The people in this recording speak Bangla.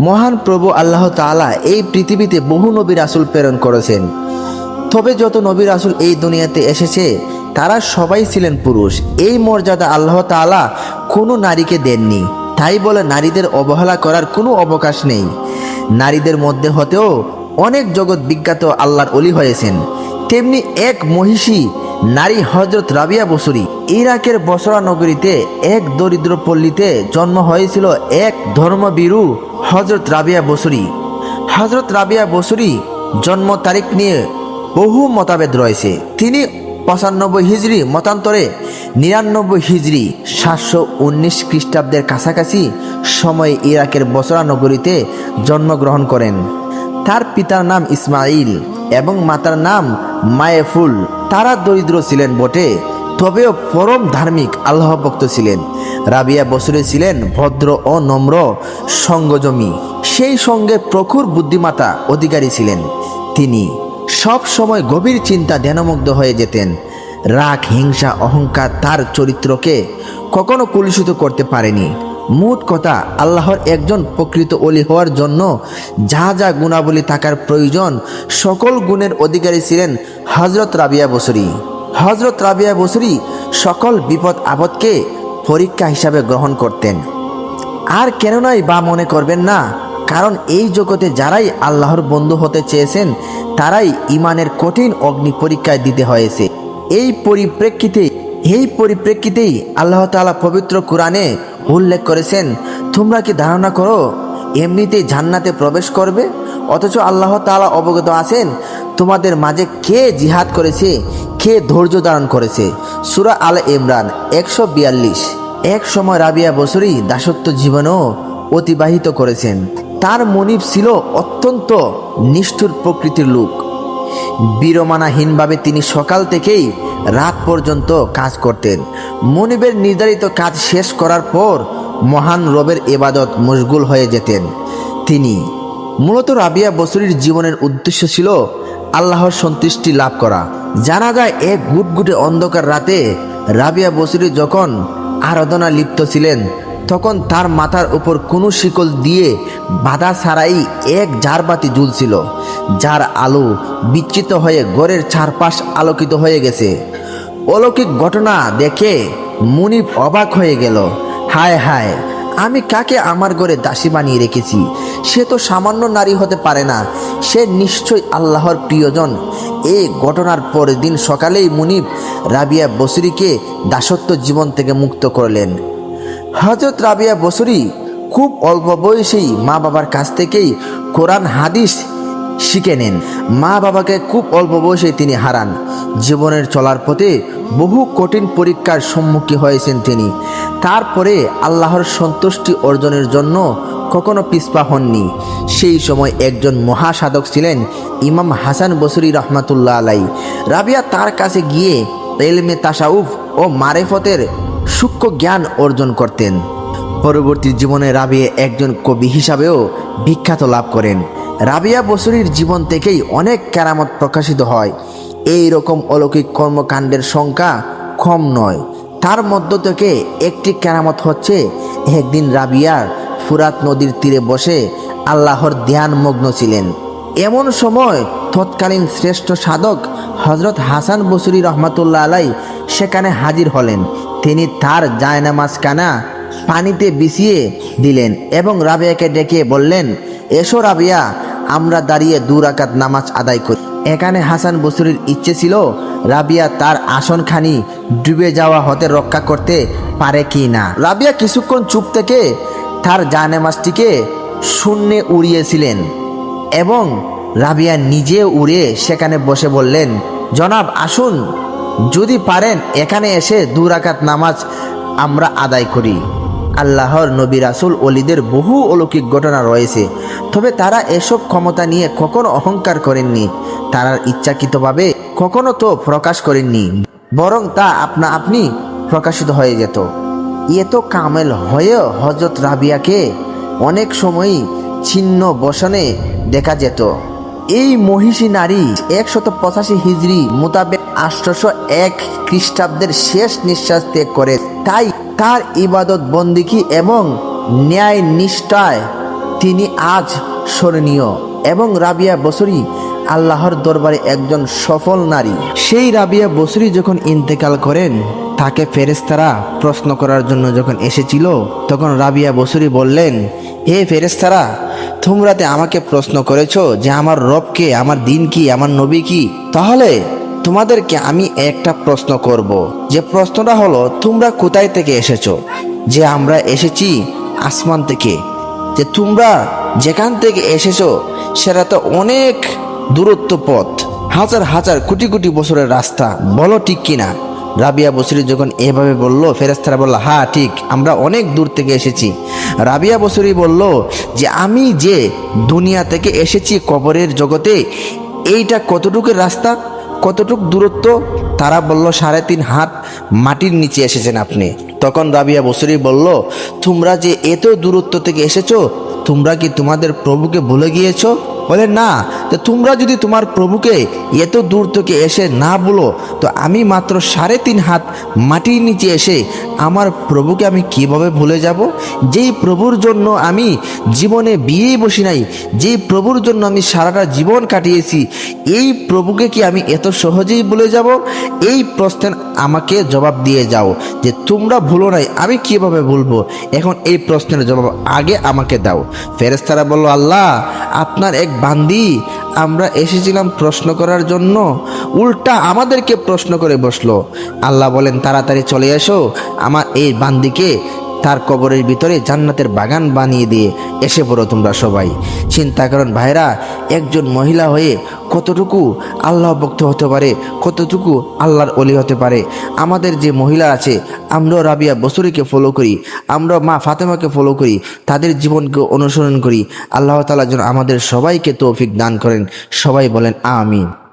মহান প্রভু আল্লাহ তাআলা এই পৃথিবীতে বহু নবী রাসূল প্রেরণ করেছেন। তবে যত নবী রাসূল এই দুনিয়াতে এসেছে, তারা সবাই ছিলেন পুরুষ। এই মর্যাদা আল্লাহ তাআলা কোনো নারীকে দেননি। তাই বলে নারীদের অবহেলা করার কোনো অবকাশ নেই। নারীদের মধ্যে হতেও অনেক জগৎ বিজ্ঞাত আল্লাহর অলি হয়েছেন। তেমনি এক মহিষী নারী হজরত রাবিয়া বসুরি ইরাকের বসরা নগরীতে এক দরিদ্র পল্লীতে জন্ম হয়েছিল এক ধর্মবীরু হজরত রাবিয়া বসুরি। হজরত রাবিয়া বসুরি জন্ম তারিখ নিয়ে বহু মতাভেদ রয়েছে। তিনি পঁচানব্বই হিজড়ি মতান্তরে নিরানব্বই হিজড়ি সাতশো উনিশ খ্রিস্টাব্দের কাছাকাছি সময়ে ইরাকের বসরা নগরীতে জন্মগ্রহণ করেন। তার পিতার নাম ইসমাইল এবং মাতার নাম মায়েফুল তারা দরিদ্র ছিলেন বটে, তবেও পরম ধার্মিক আল্লাহভক্ত ছিলেন। রাবিয়া বসুরে ছিলেন ভদ্র ও নম্র সঙ্গজমী। সেই সঙ্গে প্রখুর বুদ্ধিমাতা অধিকারী ছিলেন। তিনি সব সময় গভীর চিন্তা ধ্যানমুগ্ধ হয়ে যেতেন। রাগ, হিংসা, অহংকার তার চরিত্রকে কখনো কলুষিত করতে পারেনি। মোট কথা, আল্লাহর একজন প্রকৃত অলি হওয়ার জন্য যা যা গুণাবলী থাকার প্রয়োজন, সকল গুণের অধিকারী ছিলেন হজরত রাবিয়া বসরি। হজরত রাবিয়া বসরি সকল বিপদ আপদকে পরীক্ষা হিসাবে গ্রহণ করতেন। আর কেন নয় বা মনে করবেন না, কারণ এই জগতে যারাই আল্লাহর বন্ধু হতে চেয়েছেন, তারাই ইমানের কঠিন অগ্নি পরীক্ষায় দিতে হয়েছে। এই পরিপ্রেক্ষিতে, এই পরিপ্রেক্ষিতেই আল্লাহ তাআলা পবিত্র কোরআনে উল্লেখ করেছেন, তোমরা কি ধারণা করো, এমনিতেই জান্নাতে প্রবেশ করবে? অথচ আল্লাহ তাআলা অবগত আছেন, তোমাদের মাঝে কে জিহাদ করেছে, কে ধৈর্য ধারণ করেছে? সুরা আল ইমরান একশো বিয়াল্লিশ। এক সময় রাবিয়া বছরই দাসত্ব জীবনও অতিবাহিত করেছেন। তার মনিব ছিল অত্যন্ত নিষ্ঠুর প্রকৃতির লোক। বিরমানাহীনভাবে তিনি সকাল থেকেই রাত পর্যন্ত কাজ করতেন। মনিবের নির্ধারিত কাজ শেষ করার পর মহান রবের এবাদত মশগুল হয়ে যেতেন। তিনি মূলত রাবিয়া বসরির জীবনের উদ্দেশ্য ছিল আল্লাহর সন্তুষ্টি লাভ করা। জানা যায় এক গুটগুটে অন্ধকার রাতে রাবিয়া বসরি যখন আরাধনা লিপ্ত ছিলেন, তখন তার মাথার উপর কোনো শিকল দিয়ে বাধা ছাড়াই এক ঝাড়বাতি ঝুলছিল যার আলো বিচ্ছিত হয়ে ঘরের চারপাশ আলোকিত হয়ে গেছে। অলৌকিক ঘটনা দেখে মুনিব অবাক হয়ে গেল। হায় হায়, আমি কাকে আমার ঘরে দাসী বানিয়ে রেখেছি? সে তো সামান্য নারী হতে পারে না। সে নিশ্চয়ই আল্লাহর প্রিয়জন। এই ঘটনার পরের দিন সকালেই মুনিব রাবিয়া বসুরিকে দাসত্ব জীবন থেকে মুক্ত করলেন। হজরত রাবিয়া বসুরি খুব অল্প বয়সেই মা বাবার কাছ থেকেই কোরআন, হাদিস শিখে নেন। মা বাবাকে খুব অল্প বয়সে তিনি হারান। জীবনের চলার পথে বহু কঠিন পরীক্ষার সম্মুখীন হয়েছেন তিনি। তারপরে আল্লাহর সন্তুষ্টি অর্জনের জন্য কখনো পিসপা হননি। সেই সময় একজন মহাসাধক ছিলেন ইমাম হাসান বসরি রহমাতুল্লাহ আলাই রাবিয়া তার কাছে গিয়ে এলমে তাসাউফ ও মারেফতের সূক্ষ্ম জ্ঞান অর্জন করতেন। পরবর্তী জীবনে রাবিয়া একজন কবি হিসাবেও বিখ্যাত লাভ করেন। রাবিয়া বসুরির জীবন থেকেই অনেক কেরামত প্রকাশিত হয়। এই রকম অলৌকিক কর্মকাণ্ডের সংখ্যা কম নয়। তার মধ্য থেকে একটি কেরামত হচ্ছে, একদিন রাবিয়ার ফুরাত নদীর তীরে বসে আল্লাহর ধ্যানমগ্ন ছিলেন। এমন সময় তৎকালীন শ্রেষ্ঠ সাধক হজরত হাসান বসুরি রহমাতুল্লাহ আলাই সেখানে হাজির হলেন। তিনি তার জায়নামাজ কানা পানিতে বিছিয়ে দিলেন এবং রাবিয়াকে ডেকে বললেন, এসো রাবিয়া, আমরা দাঁড়িয়ে দু রাকাত নামাজ আদায় করি। এখানে হাসান বসুরির ইচ্ছে ছিল, রাবিয়া তার আসনখানি ডুবে যাওয়া হতে রক্ষা করতে পারে কি না। রাবিয়া কিছুক্ষণ চুপ থেকে তার জায়নামাজটিকে শূন্যে উড়িয়েছিলেন এবং রাবিয়া নিজে উড়ে সেখানে বসে বললেন, জনাব, আসুন। যদি পারেন, এখানে এসে দু রাকাত নামাজ আমরা আদায় করি। আল্লাহর নবী রাসুল অলিদের বহু অলৌকিক ঘটনা রয়েছে। তবে তারা এসব ক্ষমতা নিয়ে কখনো অহংকার করেননি। তারা ইচ্ছাকৃতভাবে কখনো তো প্রকাশ করেননি, বরং তা আপনা আপনি প্রকাশিত হয়ে যেত। এ তো কামেল হয়েও হজরত রাবিয়াকে অনেক সময়ই ছিন্ন বসনে দেখা যেত। এই মহিষী নারী একশত পঁচাশি হিজড়ি মোতাবেক আষ্টশো এক খ্রিস্টাব্দের শেষ নিঃশ্বাস ত্যাগ করে তাই তার ইবাদত বন্দিকি এবং ন্যায় নিষ্ঠায় তিনি আজ স্মরণীয়? এবং রাবিয়া বসরি আল্লাহর দরবারে একজন সফল নারী। সেই রাবিয়া বসরি যখন ইন্তেকাল করেন, তাকে ফেরেস্তারা প্রশ্ন করার জন্য যখন এসেছিল, তখন রাবিয়া বসরি বললেন, হে ফেরেস্তারা তোমরাতে আমাকে প্রশ্ন করেছ যে আমার রবকে আমার দিন কি, আমার নবী কি? তাহলে তোমাদেরকে আমি একটা প্রশ্ন করব। যে প্রশ্নটা হলো, তোমরা কোথায় থেকে এসেছ? যে আমরা এসেছি আসমান থেকে। যে তোমরা যেখান থেকে এসেছ, সেটা তো অনেক দূরত্ব পথ। হাজার হাজার কোটি কোটি বছরের রাস্তা। বলো ঠিক কিনা? রাবিয়া বসরি যখন এভাবে বলল ফেরেস্তারা বলল হ্যাঁ ঠিক, আমরা অনেক দূর থেকে এসেছি। রাবিয়া বসরি বলল যে, আমি যে দুনিয়া থেকে এসেছি কবরের জগতে, এইটা কতটুকু রাস্তা? কতটুক দূরত্ব? তারা বলল, সাড়ে তিন হাত মাটির নিচে এসেছেন আপনি। তখন রাবিয়া বসুরি বলল, তোমরা যে এত দূরত্ব থেকে এসেছ, তোমরা কি তোমাদের প্রভুকে ভুলে গিয়েছো? বলে, না, তো তোমরা যদি তোমার প্রভুকে এত দূর থেকে এসে না বলো, তো আমি মাত্র সাড়ে তিন হাত মাটির নিচে এসে আমার প্রভুকে আমি কীভাবে ভুলে যাব? যেই প্রভুর জন্য আমি জীবনে বিয়ে বসি নাই, যেই প্রভুর জন্য আমি সারাটা জীবন কাটিয়েছি, এই প্রভুকে কি আমি এত সহজেই ভুলে যাব? এই প্রশ্নের আমাকে জবাব দিয়ে যাও যে, তোমরা ভুলো নাই, আমি কীভাবে ভুলবো? এখন এই প্রশ্নের জবাব আগে আমাকে দাও। ফেরেস্তারা বলল, আল্লাহ, আপনার এক বান্দি, আমরা এসেছিলাম প্রশ্ন করার জন্য। উল্টা আমাদেরকে প্রশ্ন করে বসল। আল্লাহ বলেন, তাড়াতাড়ি চলে এসো, আমার এই বান্দিকে তার কবরের ভিতরে জান্নাতের বাগান বানিয়ে দিয়ে এসে পড়ো তোমরা সবাই। চিন্তা করেন ভাইরা, একজন মহিলা হয়ে কতটুকু আল্লাহ ভক্ত হতে পারে, কতটুকু আল্লাহর অলি হতে পারে? আমাদের যে মহিলা আছে, আমরাও রাবিয়া বসুরিকে ফলো করি আমরা মা ফাতেমাকে ফলো করি, তাদের জীবনকে অনুসরণ করি। আল্লাহ তালা যেন আমাদের সবাইকে তৌফিক দান করেন। সবাই বলেন, আমিন।